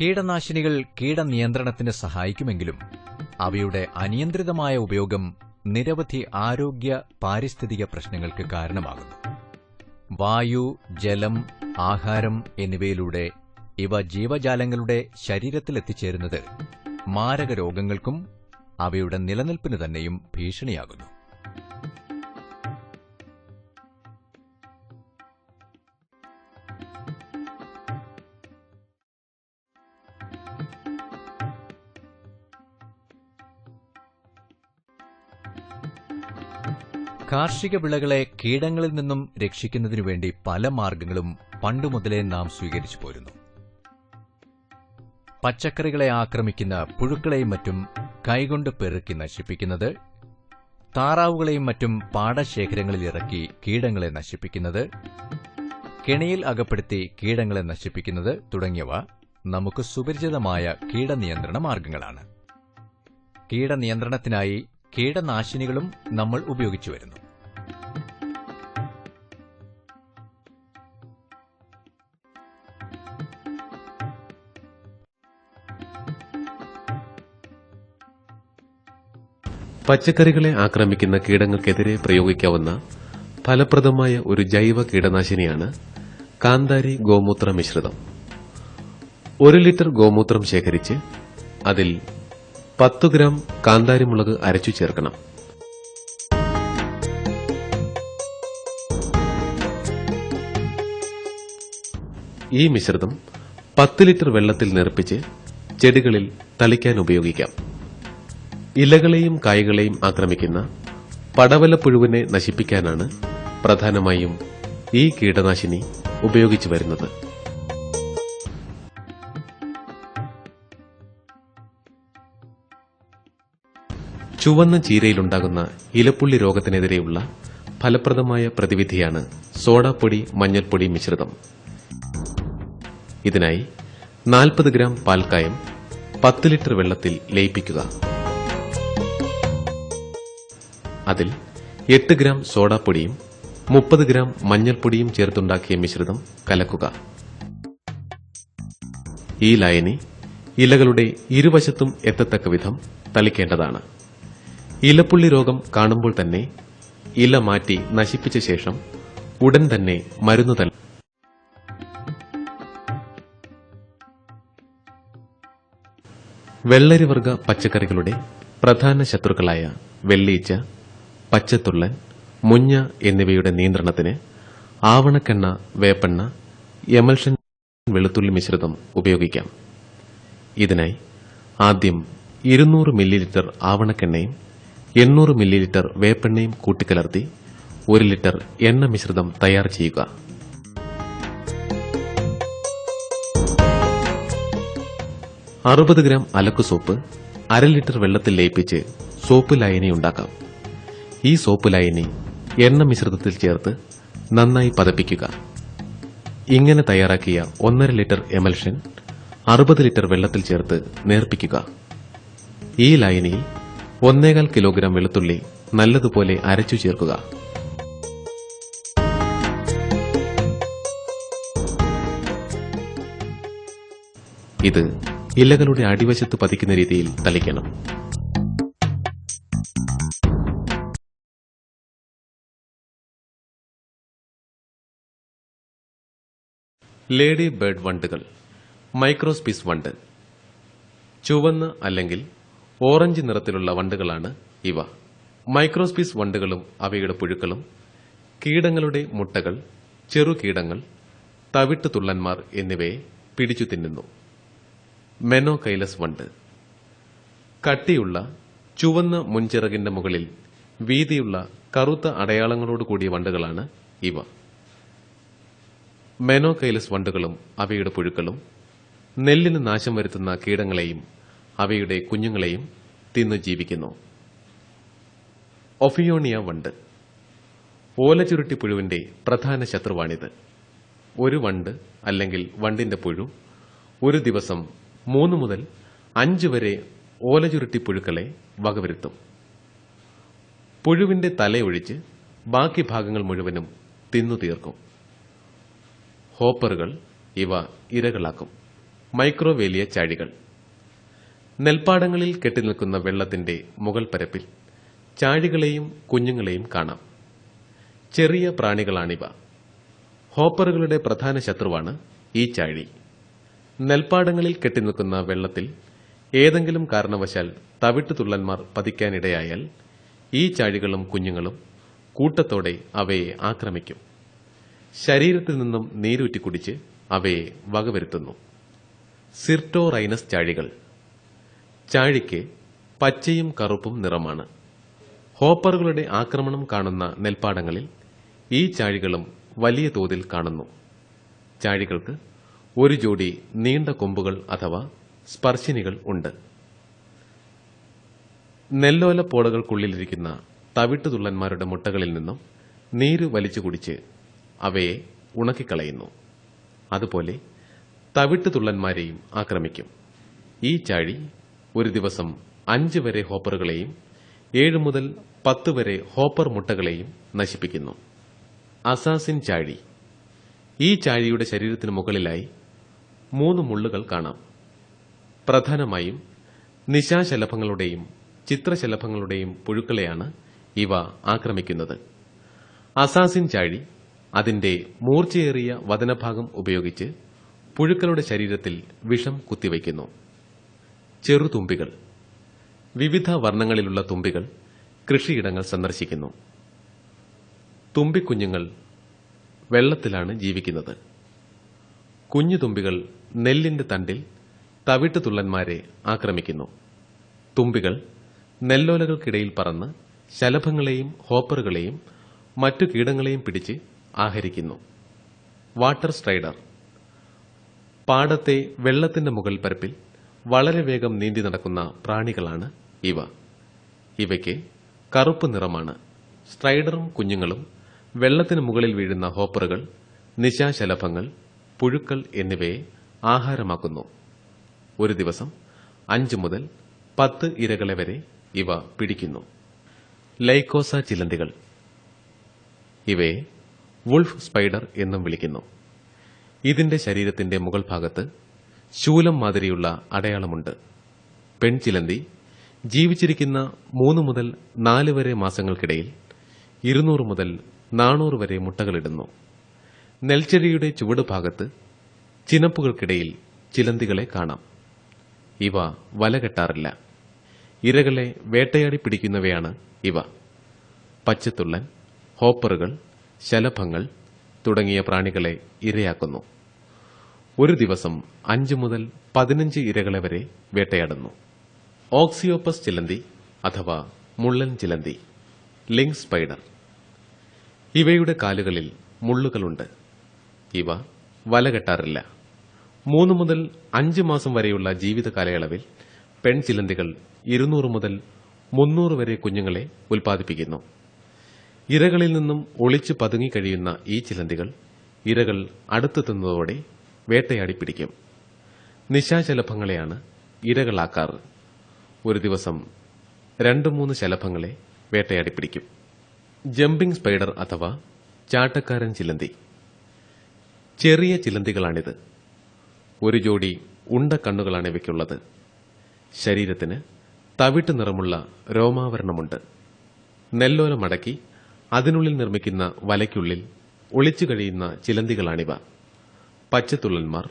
കീടനാശിനികൾ കീടനിയന്ത്രണത്തിന് സഹായിക്കുമെങ്കിലും അവയുടെ അനിയന്ത്രിതമായ ഉപയോഗം നിരവധി ആരോഗ്യ പാരിസ്ഥിതിക പ്രശ്നങ്ങൾക്ക് കാരണമാകുന്നു. വായു ജലം ആഹാരം എന്നിവയിലൂടെ ഇവ ജീവജാലങ്ങളുടെ ശരീരത്തിലെത്തിച്ചേരുന്നത് മാരക രോഗങ്ങൾക്കും അവയുടെ നിലനിൽപ്പിന് തന്നെയും ഭീഷണിയാകുന്നു. കാർഷിക വിളകളെ കീടങ്ങളിൽ നിന്നും രക്ഷിക്കുന്നതിനു വേണ്ടി പല മാർഗങ്ങളും പണ്ടുമുതലേ നാം സ്വീകരിച്ചു പോരുന്നു. പച്ചക്കറികളെ ആക്രമിക്കുന്ന പുഴുക്കളെയും മറ്റും കൈകൊണ്ട് പെറുക്കി നശിപ്പിക്കുന്നത് താറാവുകളെയും മറ്റും പാടശേഖരങ്ങളിൽ ഇറക്കി കീടങ്ങളെ നശിപ്പിക്കുന്നത് കെണിയിൽ അകപ്പെടുത്തി കീടങ്ങളെ നശിപ്പിക്കുന്നത് തുടങ്ങിയവ നമുക്ക് സുപരിചിതമായ കീടനിയന്ത്രണ മാർഗങ്ങളാണ്. കീടനിയന്ത്രണത്തിനായി കീടനാശിനികളും നമ്മൾ ഉപയോഗിച്ചു വരുന്നു. പച്ചക്കറികളെ ആക്രമിക്കുന്ന കീടങ്ങൾക്കെതിരെ പ്രയോഗിക്കാവുന്ന ഫലപ്രദമായ ഒരു ജൈവ കീടനാശിനിയാണ് കാന്താരി ഗോമൂത്ര മിശ്രിതം. ഒരു ലിറ്റർ ഗോമൂത്രം ശേഖരിച്ച് അതിൽ പത്തു ഗ്രാം കാന്താരി മുളക് അരച്ചു ചേർക്കണം. ഈ മിശ്രിതം പത്ത് ലിറ്റർ വെള്ളത്തിൽ നിറപ്പിച്ച് ചെടികളിൽ തളിക്കാൻ ഉപയോഗിക്കാം. ഇലകളെയും കായ്കളെയും ആക്രമിക്കുന്ന പടവലപ്പുഴുവിനെ നശിപ്പിക്കാനാണ് പ്രധാനമായും ഈ കീടനാശിനി ഉപയോഗിച്ചു വരുന്നത്. ചുവന്ന ചീരയിലുണ്ടാകുന്ന ഇലപ്പുള്ളി രോഗത്തിനെതിരെയുള്ള ഫലപ്രദമായ പ്രതിവിധിയാണ് സോഡാപ്പൊടി മഞ്ഞൾപ്പൊടി മിശ്രിതം. ഇതിനായി നാൽപ്പത് ഗ്രാം പാൽക്കായം പത്ത് ലിറ്റർ വെള്ളത്തിൽ ലയിപ്പിക്കുക. അതിൽ എട്ട് ഗ്രാം സോഡാപ്പൊടിയും മുപ്പത് ഗ്രാം മഞ്ഞൾപ്പൊടിയും ചേർത്തുണ്ടാക്കിയ മിശ്രിതം കലക്കുക. ഈ ലായനി ഇലകളുടെ ഇരുവശത്തും എത്തത്തക്ക വിധം തളിക്കേണ്ടതാണ്. ഇലപ്പുള്ളി രോഗം കാണുമ്പോൾ തന്നെ ഇല മാറ്റി നശിപ്പിച്ച ശേഷം ഉടൻ തന്നെ മരുന്ന് തൽ വെള്ളരിവർഗ പച്ചക്കറികളുടെ പ്രധാന ശത്രുക്കളായ വെള്ളീച്ച പച്ചത്തുള്ളൻ മുഞ്ഞ എന്നിവയുടെ നിയന്ത്രണത്തിന് ആവണക്കെണ്ണ വേപ്പെണ്ണ എമൽഷൻ വെളുത്തുള്ളി മിശ്രിതം ഉപയോഗിക്കാം. ഇതിനായി ആദ്യം ഇരുന്നൂറ് മില്ലിലിറ്റർ ആവണക്കെണ്ണയും എണ്ണൂറ് മില്ലിലിറ്റർ വേപ്പെണ്ണയും കൂട്ടിക്കലർത്തി ഒരു ലിറ്റർ എണ്ണ മിശ്രിതം തയ്യാർ ചെയ്യുക. അറുപത് ഗ്രാം അലക്കു സോപ്പ് അര ലിറ്റർ വെള്ളത്തിൽ ലയിപ്പിച്ച് സോപ്പ് ലായനി ഉണ്ടാക്കാം. ഈ സോപ്പ് ലൈനി എണ്ണ മിശ്രിതത്തിൽ ചേർത്ത് നന്നായി പതപ്പിക്കുക. ഇങ്ങനെ തയ്യാറാക്കിയ ഒന്നര ലിറ്റർ എമൽഷൻ അറുപത് ലിറ്റർ വെള്ളത്തിൽ ചേർത്ത് നേർപ്പിക്കുക. ഈ ലൈനിയിൽ ഒന്നേകാൽ കിലോഗ്രാം വെളുത്തുള്ളി നല്ലതുപോലെ അരച്ചു ചേർക്കുക. ഇത് ഇലകളുടെ അടിവശത്ത് പതിക്കുന്ന രീതിയിൽ തളിക്കണം. ലേഡി ബേർഡ് വണ്ടുകൾ മൈക്രോസ്പീസ് വണ്ട് ചുവന്ന അല്ലെങ്കിൽ ഓറഞ്ച് നിറത്തിലുള്ള വണ്ടുകളാണ് ഇവ. മൈക്രോസ്പീസ് വണ്ടുകളും അവയുടെ പുഴുക്കളും കീടങ്ങളുടെ മുട്ടകൾ ചെറുകീടങ്ങൾ തവിട്ട് തുള്ളന്മാർ എന്നിവയെ പിടിച്ചു തിന്നുന്നു. മെനോകൈലസ് വണ്ട്. കട്ടിയുള്ള ചുവന്ന മുൻചിറകിന്റെ മുകളിൽ വീതിയുള്ള കറുത്ത അടയാളങ്ങളോട് കൂടിയ വണ്ടുകളാണ് ഇവ. മെനോ കൈലസ് വണ്ടുകളും അവയുടെ പുഴുക്കളും നെല്ലിന് നാശം വരുത്തുന്ന കീടങ്ങളെയും അവയുടെ കുഞ്ഞുങ്ങളെയും തിന്നു ജീവിക്കുന്നു. ഒഫിയോണിയ വണ്ട്. ഓലചുരുട്ടി പുഴുവിന്റെ പ്രധാന ശത്രുവാണിത്. ഒരു വണ്ട് അല്ലെങ്കിൽ വണ്ടിന്റെ പുഴു ഒരു ദിവസം മൂന്ന് മുതൽ അഞ്ച് വരെ ഓലചുരുട്ടി പുഴുക്കളെ വകവരുത്തും. പുഴുവിന്റെ തലയൊഴിച്ച് ബാക്കി ഭാഗങ്ങൾ മുഴുവനും തിന്നു തീർക്കും. ഹോപ്പറുകൾ ഇവ ഇരകളാക്കും. മൈക്രോവേലിയ ചാഴികൾ നെൽപ്പാടങ്ങളിൽ കെട്ടിനിൽക്കുന്ന വെള്ളത്തിന്റെ മുകൾ പരപ്പിൽ ചാഴികളെയും കുഞ്ഞുങ്ങളെയും കാണാം. ചെറിയ പ്രാണികളാണിവ. ഹോപ്പറുകളുടെ പ്രധാന ശത്രുവാണ് ഈ ചാഴി. നെൽപ്പാടങ്ങളിൽ കെട്ടിനിൽക്കുന്ന വെള്ളത്തിൽ ഏതെങ്കിലും കാരണവശാൽ തവിട്ടുതുള്ളന്മാർ പതിക്കാനിടയായാൽ ഈ ചാഴികളും കുഞ്ഞുങ്ങളും കൂട്ടത്തോടെ അവയെ ആക്രമിക്കും. ശരീരത്തിൽ നിന്നും നീരൂറ്റി കുടിച്ച് അവയെ വകവരുത്തുന്നു. സിർട്ടോറൈനസ് ചാഴികൾ. ചാഴിക്ക് പച്ചയും കറുപ്പും നിറമാണ്. ഹോപ്പറുകളുടെ ആക്രമണം കാണുന്ന നെൽപ്പാടങ്ങളിൽ ഈ ചാഴികളും വലിയ തോതിൽ കാണുന്നു. ചാഴികൾക്ക് ഒരു ജോഡി നീണ്ട കൊമ്പുകൾ അഥവാ സ്പർശിനികൾ ഉണ്ട്. നെല്ലോല പോടകൾക്കുള്ളിലിരിക്കുന്ന തവിട്ടുതുള്ളന്മാരുടെ മുട്ടകളിൽ നിന്നും നീര് വലിച്ചു കുടിച്ച് അവയെ ഉണക്കിക്കളയുന്നു. അതുപോലെ തവിട്ടുതുള്ളന്മാരെയും ആക്രമിക്കും. ഈ ചാഴി ഒരു ദിവസം അഞ്ച് വരെ ഹോപ്പറുകളെയും ഏഴ് മുതൽ പത്ത് വരെ ഹോപ്പർ മുട്ടകളെയും നശിപ്പിക്കുന്നു. അസാസിൻ ചാഴി. ഈ ചാഴിയുടെ ശരീരത്തിന് മുകളിലായി മൂന്ന് മുള്ളുകൾ കാണാം. പ്രധാനമായും നിശാശലഭങ്ങളുടെയും ചിത്രശലഭങ്ങളുടെയും പുഴുക്കളെയാണ് ഇവ ആക്രമിക്കുന്നത്. അസാസിൻ ചാഴി അതിന്റെ മൂർച്ചയേറിയ വതനഭാഗം ഉപയോഗിച്ച് പുഴുക്കളുടെ ശരീരത്തിൽ വിഷം കുത്തിവയ്ക്കുന്നു. ചെറുതുമ്പികൾ. വിവിധ വർണങ്ങളിലുള്ള തുമ്പികൾ കൃഷിയിടങ്ങൾ സന്ദർശിക്കുന്നു. തുമ്പിക്കുഞ്ഞുങ്ങൾ വെള്ളത്തിലാണ് ജീവിക്കുന്നത്. കുഞ്ഞു തുമ്പികൾ നെല്ലിന്റെ തണ്ടിൽ തവിട്ടുതുള്ളന്മാരെ ആക്രമിക്കുന്നു. തുമ്പികൾ നെല്ലോലകൾക്കിടയിൽ പറന്ന് ശലഭങ്ങളെയും ഹോപ്പറുകളെയും മറ്റു കീടങ്ങളെയും പിടിച്ച് ആഹരിക്കുന്നു. Water strider. പാടത്തെ വെള്ളത്തിന്റെ മുകൾ പരപ്പിൽ വളരെ വേഗം നീന്തി നടക്കുന്ന പ്രാണികളാണ് ഇവ. ഇവയ്ക്ക് കറുപ്പ് നിറമാണ്. സ്ട്രൈഡറും കുഞ്ഞുങ്ങളും വെള്ളത്തിന് മുകളിൽ വീഴുന്ന ഹോപ്പറുകൾ നിശാശലഭങ്ങൾ പുഴുക്കൾ എന്നിവയെ ആഹാരമാക്കുന്നു. ഒരു ദിവസം അഞ്ച് മുതൽ പത്ത് ഇരകളെ വരെ ഇവ പിടിക്കുന്നു. ലൈക്കോസ ചിലന്തികൾ. ഇവയെ വുൾഫ് സ്പൈഡർ എന്നും വിളിക്കുന്നു. ഇതിന്റെ ശരീരത്തിന്റെ മുകൾ ഭാഗത്ത് ശൂലം മാതിരിയുള്ള അടയാളമുണ്ട്. പെൺചിലന്തി ജീവിച്ചിരിക്കുന്ന മൂന്ന് മുതൽ നാല് വരെ മാസങ്ങൾക്കിടയിൽ ഇരുന്നൂറ് മുതൽ നാനൂറ് വരെ മുട്ടകളിടുന്നു. നെൽച്ചെടിയുടെ ചുവട് ഭാഗത്ത് ചിനപ്പുകൾക്കിടയിൽ ചിലന്തികളെ കാണാം. ഇവ വല കെട്ടാറില്ല. ഇരകളെ വേട്ടയാടി പിടിക്കുന്നവയാണ് ഇവ. പച്ചത്തുള്ളൻ ഹോപ്പറുകൾ ശലഭങ്ങൾ തുടങ്ങിയ പ്രാണികളെ ഇരയാക്കുന്നു. ഒരു ദിവസം അഞ്ച് മുതൽ പതിനഞ്ച് ഇരകളെ വരെ വേട്ടയാടുന്നു. ഓക്സിയോപ്പസ് ചിലന്തി അഥവാ മുള്ളൻ ചിലന്തി ലിങ് സ്പൈഡർ. ഇവയുടെ കാലുകളിൽ മുള്ളുകളുണ്ട്. ഇവ വലകെട്ടാറില്ല. മൂന്ന് മുതൽ അഞ്ച് മാസം വരെയുള്ള ജീവിത കാലയളവിൽ പെൺചിലന്തികൾ ഇരുന്നൂറ് മുതൽ മുന്നൂറ് വരെ കുഞ്ഞുങ്ങളെ ഉൽപ്പാദിപ്പിക്കുന്നു. ഇരകളിൽ നിന്നും ഒളിച്ചു പതുങ്ങിക്കഴിയുന്ന ഈ ചിലന്തികൾ ഇരകൾ അടുത്തെത്തുന്നതോടെ വേട്ടയാടി പിടിക്കും. നിശാശലഭങ്ങളെയാണ് ഇരകളാക്കാറ് ഒരു ദിവസം രണ്ട് മൂന്ന് ശലഭങ്ങളെ വേട്ടയാടി പിടിക്കും. ജമ്പിംഗ് സ്പൈഡർ അഥവാ ചാട്ടക്കാരൻ ചിലന്തി. ചെറിയ ചിലന്തികളാണിത്. ഒരു ജോഡി ഉണ്ട കണ്ണുകളാണ് ഇവയ്ക്കുള്ളത്. ശരീരത്തിന് തവിട്ട് നിറമുള്ള രോമാവരണമുണ്ട്. നെല്ലോല മടക്കി അതിനുള്ളിൽ നിർമ്മിക്കുന്ന വലയ്ക്കുള്ളിൽ ഒളിച്ചു കഴിയുന്ന ചിലന്തികളാണിവ. പച്ചത്തുള്ളന്മാർ